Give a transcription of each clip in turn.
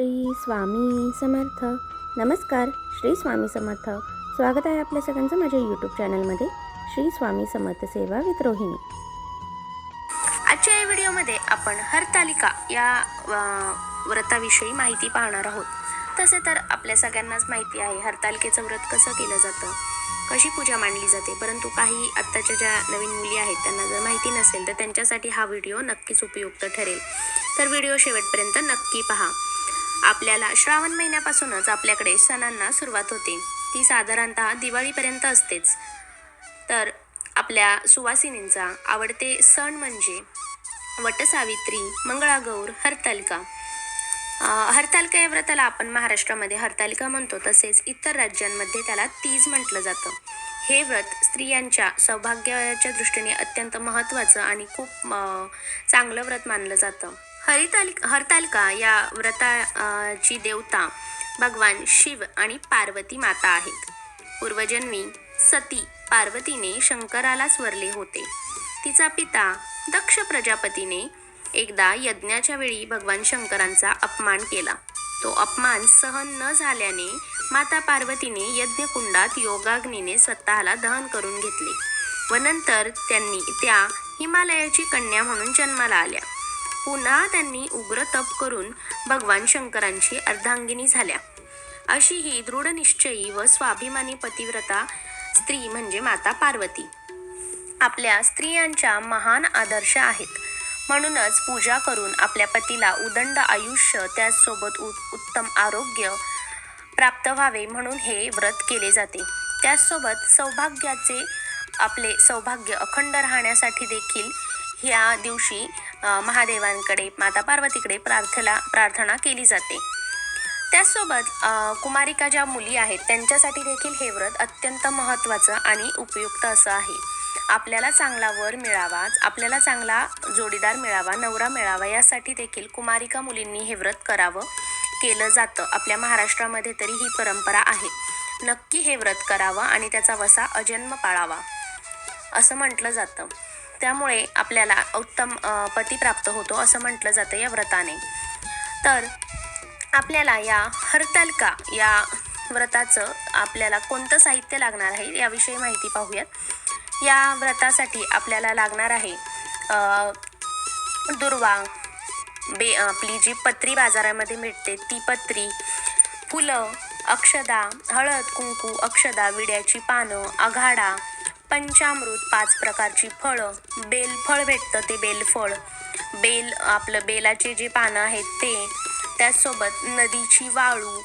श्री स्वामी समर्थ. नमस्कार श्री स्वामी समर्थ. स्वागत आहे आपल्या सगळ्यांचं माझ्या यूट्यूब चॅनलमध्ये श्री स्वामी समर्थ सेवा विथ रोहिणी. आजच्या या व्हिडिओमध्ये आपण हरतालिका या व्रताविषयी माहिती पाहणार आहोत. तसे तर आपल्या सगळ्यांनाच माहिती आहे हरतालिकेचं व्रत कसं केलं जातं कशी पूजा मांडली जाते परंतु काही आत्ताच्या ज्या नवीन मुली आहेत त्यांना जर माहिती नसेल तर त्यांच्यासाठी हा व्हिडिओ नक्कीच उपयुक्त ठरेल. तर व्हिडिओ शेवटपर्यंत नक्की पहा. आपल्याला श्रावण महिन्यापासूनच आपल्याकडे सणांना सुरुवात होते. ती साधारणतः दिवाळीपर्यंत असतेच. तर आपल्या सुवासिनींचा आवडते सण म्हणजे वटसावित्री मंगळागौर हरतालिका. हरतालिका या व्रताला आपण महाराष्ट्रामध्ये हरतालिका म्हणतो. तसेच इतर राज्यांमध्ये त्याला तीज म्हटलं जातं. हे व्रत स्त्रियांच्या सौभाग्याच्या दृष्टीने अत्यंत महत्त्वाचं आणि खूप चांगलं व्रत मानलं जातं. हरिताल हरतालिका या व्रताची देवता भगवान शिव आणि पार्वती माता आहेत. पूर्वजन्मी सती पार्वतीने शंकराला स्वरले होते. तिचा पिता दक्ष प्रजापतीने एकदा यज्ञाच्या वेळी भगवान शंकरांचा अपमान केला. तो अपमान सहन न झाल्याने माता पार्वतीने यज्ञकुंडात योगाग्नीने स्वतःला दहन करून घेतले व नंतर त्यांनी त्या हिमालयाची कन्या म्हणून जन्माला आल्या. पुन्हा त्यांनी उग्र तप करून भगवान शंकरांची अर्धांगिनी झाल्या. अशी ही दृढनिश्चयी व स्वाभिमानी पतिव्रता स्त्री म्हणजे माता पार्वती. आपल्या स्त्रियांच्या महान आदर्श आहेत. म्हणूनच पूजा करून आपल्या पतीला उदंड आयुष्य त्याचसोबत उ उत्तम आरोग्य प्राप्त व्हावे म्हणून हे व्रत केले जाते. त्याचसोबत सौभाग्याचे आपले सौभाग्य अखंड राहण्यासाठी देखील ह्या दिवशी महादेवांकडे माता पार्वतीकडे प्रार्थना प्रार्थना केली जाते. त्याचसोबत कुमारिका ज्या मुली आहेत त्यांच्यासाठी देखील हे व्रत अत्यंत महत्त्वाचं आणि उपयुक्त असं आहे. आपल्याला चांगला वर मिळावा आपल्याला चांगला जोडीदार मिळावा नवरा मिळावा यासाठी देखील कुमारिका मुलींनी हे व्रत करावं केलं जातं. आपल्या महाराष्ट्रामध्ये तरी ही परंपरा आहे. नक्की हे व्रत करावं आणि त्याचा वसा अजन्म पाळावा असं म्हटलं जातं. त्यामुळे आपल्याला उत्तम पती प्राप्त होतो असं म्हटलं जातं या व्रताने. तर आपल्याला या हरतालिका या व्रताचं आपल्याला कोणतं साहित्य लागणार आहे याविषयी माहिती पाहूयात. या व्रतासाठी आपल्याला लागणार आहे दुर्वा बे आपली जी पत्री बाजारामध्ये मिळते ती पत्री फुलं अक्षदा हळद कुंकू अक्षदा विड्याची पानं आघाडा पंचामृत पाच प्रकारची फळं. बेलफळ भेटतं ते बेलफळ बेल आपलं बेलाचे जे पानं आहेत ते त्याचसोबत नदीची वाळू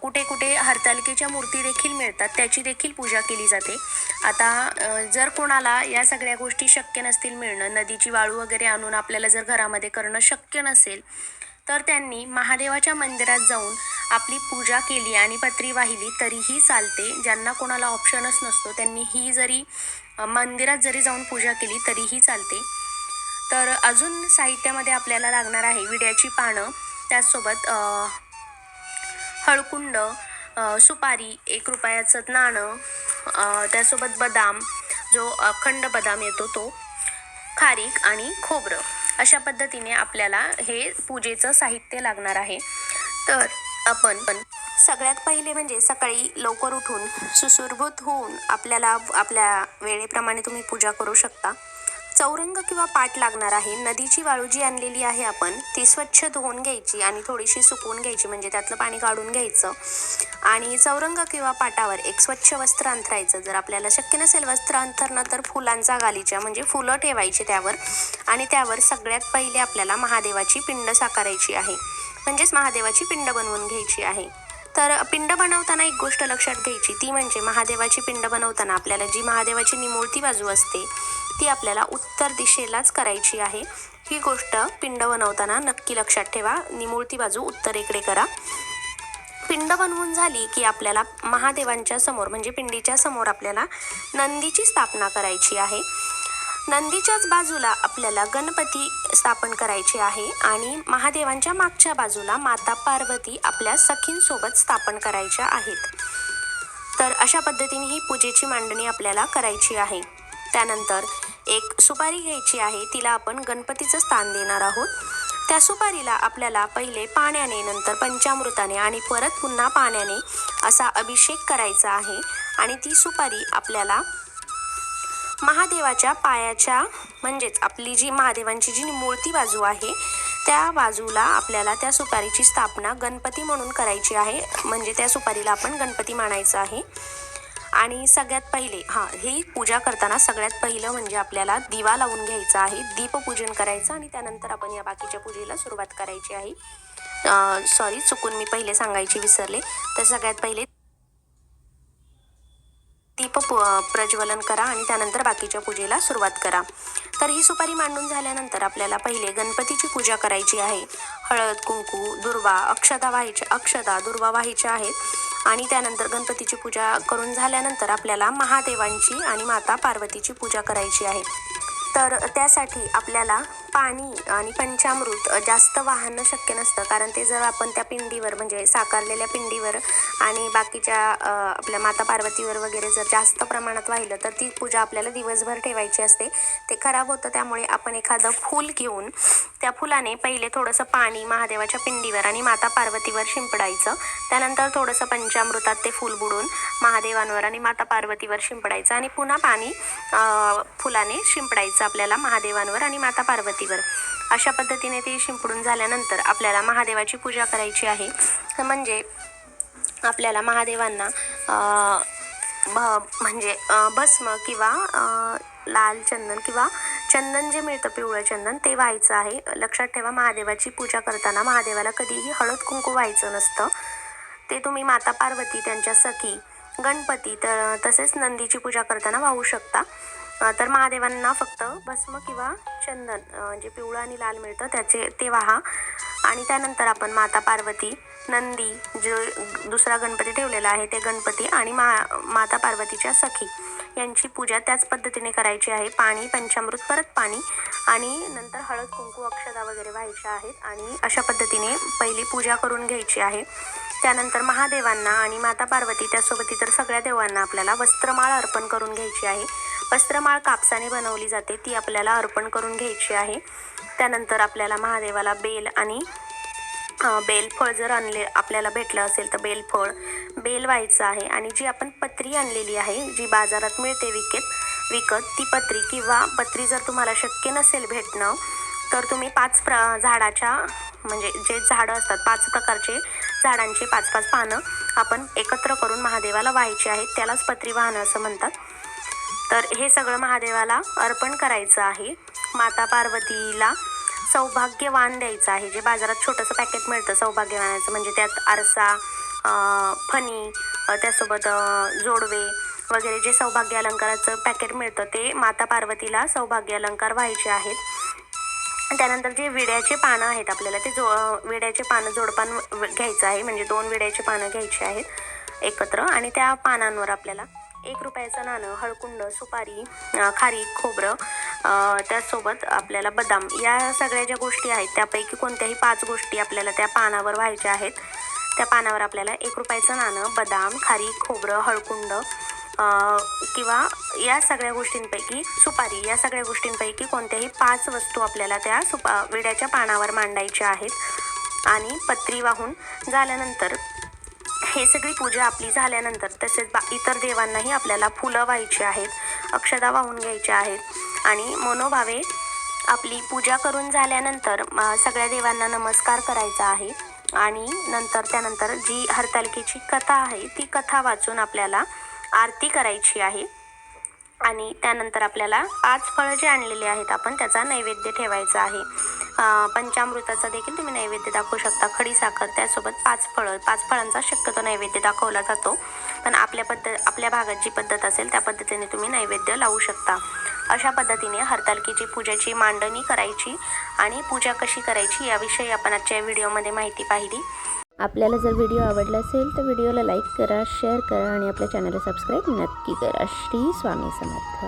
कुठे कुठे हरतालिकेच्या मूर्ती देखील मिळतात त्याची देखील पूजा केली जाते. आता जर कोणाला या सगळ्या गोष्टी शक्य नसतील मिळणं नदीची वाळू वगैरे आणून आपल्याला जर घरामध्ये करणं शक्य नसेल तर त्यांनी महादेवाच्या मंदिरात जाऊन आपली पूजा केली आणि पत्री वाहिली तरीही चालते. ज्यांना कोणाला ऑप्शनच नसतो त्यांनी ही जरी मंदिरात जरी जाऊन पूजा केली तरीही चालते. तर अजून साहित्यामध्ये आपल्याला लागणार आहे विड्याची पानं. त्याचसोबत हळकुंड सुपारी एक रुपयाचं नाणं त्यासोबत बदाम जो अखंड बदाम येतो तो खारीक आणि खोबरं. अशा पद्धतीने आपल्याला हे पूजेचं साहित्य लागणार आहे. तर आपण पण सगळ्यात पहिले म्हणजे सकाळी लवकर उठून सुशुरभूत होऊन आपल्याला आपल्या वेळेप्रमाणे तुम्ही पूजा करू शकता. चौरंग किंवा पाट लागणार आहे. नदीची वाळू जी आणलेली आहे आपण ती स्वच्छ धुवून घ्यायची आणि थोडीशी सुकवून घ्यायची म्हणजे त्यातलं पाणी काढून घ्यायचं. आणि चौरंग किंवा पाटावर एक स्वच्छ वस्त्र अंथरायचं. जर आपल्याला शक्य नसेल वस्त्र अंथरणं तर फुलांचा गालीच्या म्हणजे फुलं ठेवायची त्यावर. आणि त्यावर सगळ्यात पहिले आपल्याला महादेवाची पिंड साकारायची आहे. म्हणजेच महादेवाची पिंड बनवून घ्यायची आहे. तर पिंड बनवताना एक गोष्ट लक्षात घ्यायची. ती म्हणजे महादेवाची पिंड बनवताना आपल्याला जी महादेवाची निमूर्ती बाजू असते ती आपल्याला उत्तर दिशेलाच करायची आहे. ही गोष्ट पिंड बनवताना नक्की लक्षात ठेवा. निमुळती बाजू उत्तरेकडे करा. पिंड बनवून झाली की आपल्याला महादेवांच्या समोर म्हणजे पिंडीच्या समोर आपल्याला नंदीची स्थापना करायची आहे. नंदीच्याच बाजूला आपल्याला गणपती स्थापन करायचे आहे आणि महादेवांच्या मागच्या बाजूला माता पार्वती आपल्या सखींसोबत स्थापन करायच्या आहेत. तर अशा पद्धतीने ही पूजेची मांडणी आपल्याला करायची आहे. त्यानंतर एक सुपारी घ्यायची आहे तिला आपण गणपतीचं स्थान देणार आहोत. त्या सुपारीला आपल्याला पहिले पाण्याने नंतर पंचामृताने आणि परत पुन्हा पाण्याने असा अभिषेक करायचा आहे आणि ती सुपारी आपल्याला महादेवाच्या पायाच्या म्हणजेच आपली जी महादेवांची जी मूर्ती बाजू आहे त्या बाजूला आपल्याला त्या सुपारीची स्थापना गणपती म्हणून करायची आहे. म्हणजे त्या सुपारीला आपण गणपती मानायचं आहे. आणि सगळ्यात पहिले हां ही पूजा करताना सगळ्यात पहिलं म्हणजे आपल्याला दिवा लावून घ्यायचा आहे दीपपूजन करायचं आणि त्यानंतर आपण या बाकीच्या पूजेला सुरुवात करायची आहे. सॉरी चुकून मी पहिले सांगायची विसरले. तर सगळ्यात पहिले दीप प्रज्वलन करा आणि त्यानंतर बाकीच्या पूजेला सुरुवात करा. तर ही सुपारी मांडून झाल्यानंतर आपल्याला पहिले गणपतीची पूजा करायची आहे. हळद कुंकू दुर्वा अक्षदा व्हायच्या अक्षदा दुर्वा व्हायच्या आहेत. आणि त्यानंतर गणपतीची पूजा करून झाल्यानंतर आपल्याला महादेवांची आणि माता पार्वतीची पूजा करायची आहे. तर त्यासाठी आपल्याला पाणी आणि पंचामृत जास्त वाहणं शक्य नसतं. कारण ते जर आपण त्या पिंडीवर म्हणजे साकारलेल्या पिंडीवर आणि बाकीच्या आपल्या माता पार्वतीवर वगैरे जर जास्त प्रमाणात वाहिलं तर ती पूजा आपल्याला दिवसभर ठेवायची असते. ते खराब होतं त्यामुळे आपण एखादं फूल घेऊन त्या फुलाने पहिले थोडंसं पाणी महादेवाच्या पिंडीवर आणि माता पार्वतीवर शिंपडायचं. त्यानंतर थोडंसं पंचामृतात ते फूल बुडून महादेवांवर आणि माता पार्वतीवर शिंपडायचं आणि पुन्हा पाणी फुलाने शिंपडायचं. आपल्याला महादेवांवर आणि माता पार्वतीवर. अशा पद्धतीने ते शिंपडून झाल्यानंतर आपल्याला महादेवाची पूजा करायची आहे. म्हणजे आपल्याला महादेवांना भ- म्हणजे भस्म किंवा लाल चंदन किंवा चंदन जे मिळतं पिवळं चंदन ते व्हायचं आहे. लक्षात ठेवा महादेवाची पूजा करताना महादेवाला कधीही हळद कुंकू व्हायचं नसतं. ते तुम्ही माता पार्वती त्यांच्या सखी गणपती तर तसेच नंदीची पूजा करताना वाहू शकता. तर महादेवांना फक्त भस्म किंवा चंदन जे पिवळं आणि लाल मिळतं त्याचे ते वाहा. आणि त्यानंतर आपण माता पार्वती नंदी जो दुसरा गणपती ठेवलेला आहे ते गणपती आणि मा माता पार्वतीच्या सखी. यांची पूजा त्याच पद्धतीने करायची आहे. पाणी पंचामृत परत पाणी आणि नंतर हळद कुंकू अक्षदा वगैरे व्हायच्या आहेत आणि अशा पद्धतीने पहिली पूजा करून घ्यायची आहे. त्यानंतर महादेवांना आणि माता पार्वती त्यासोबत इतर सगळ्या देवांना आपल्याला वस्त्रमाळ अर्पण करून घ्यायची आहे. वस्त्रमाळ कापसाने बनवली जाते ती आपल्याला अर्पण करून घ्यायची आहे. त्यानंतर आपल्याला महादेवाला बेल आणि बेलफळ जर आणले आपल्याला भेटलं असेल तर बेलफळ बेल व्हायचं आहे. आणि जी आपण पत्री आणलेली आहे जी बाजारात मिळते विकत विकत ती पत्री किंवा पत्री जर तुम्हाला शक्य नसेल भेटणं तर तुम्ही पाच प्र झाडाच्या म्हणजे जे झाडं असतात पाच प्रकारचे झाडांची पाच पाच पानं आपण एकत्र करून महादेवाला व्हायची आहेत त्यालाच पत्री वाहनं असं म्हणतात. तर हे सगळं महादेवाला अर्पण करायचं आहे. माता पार्वतीला सौभाग्यवान द्यायचं आहे. जे बाजारात छोटंसं पॅकेट मिळतं सौभाग्यवानाचं म्हणजे त्यात आरसा फणी त्यासोबत जोडवे वगैरे जे सौभाग्य अलंकाराचं पॅकेट मिळतं ते माता पार्वतीला सौभाग्य अलंकार व्हायचे आहेत. त्यानंतर जे विड्याचे पानं आहेत आपल्याला ते जो विड्याचे पानं जोडपान घ्यायचं आहे म्हणजे दोन विड्याचे पानं घ्यायची आहेत एकत्र आणि त्या पानांवर आपल्याला एक रुपयाचं नाणं हळकुंड सुपारी खारी खोबरं त्यासोबत आपल्याला बदाम. या सगळ्या ज्या गोष्टी आहेत त्यापैकी कोणत्याही पाच गोष्टी आपल्याला त्या पानावर व्हायच्या आहेत. त्या पानावर आपल्याला एक रुपयाचं नाणं बदाम खारी खोबरं हळकुंड किंवा या सगळ्या गोष्टींपैकी सुपारी या सगळ्या गोष्टींपैकी कोणत्याही पाच वस्तू आपल्याला त्या सुपा विड्याच्या पानावर मांडायच्या आहेत. आणि पत्री वाहून झाल्यानंतर हे सगळी पूजा आपली झाल्यानंतर तसेच बा इतर देवांनाही आपल्याला फुलं व्हायची आहेत अक्षदा वाहून घ्यायच्या आहेत. आणि मनोभावे आपली पूजा करून झाल्यानंतर सगळ्या देवांना नमस्कार करायचा आहे. आणि नंतर त्यानंतर जी हरतालिकेची कथा आहे ती कथा वाचून आपल्याला आरती करायची आहे. आणि त्यानंतर आपल्याला पाच फळं जे आणलेले आहेत आपण त्याचा नैवेद्य ठेवायचा आहे. पंचामृताचा देखील तुम्ही नैवेद्य दाखवू शकता. खडी साखर त्यासोबत पाच फळं. पाच फळांचा शक्यतो नैवेद्य दाखवला जातो. पण आपल्या पद्धत आपल्या भागात जी पद्धत असेल त्या पद्धतीने तुम्ही नैवेद्य लावू शकता. अशा पद्धतीने हरतालकीची पूजेची मांडणी करायची आणि पूजा कशी करायची याविषयी आपण आजच्या व्हिडिओमध्ये माहिती पाहिली. आपल्याला जर व्हिडिओ आवडला असेल तर व्हिडिओला लाईक करा शेअर करा आणि आपल्या चॅनलला सबस्क्राईब नक्की करा. श्री स्वामी समर्थ.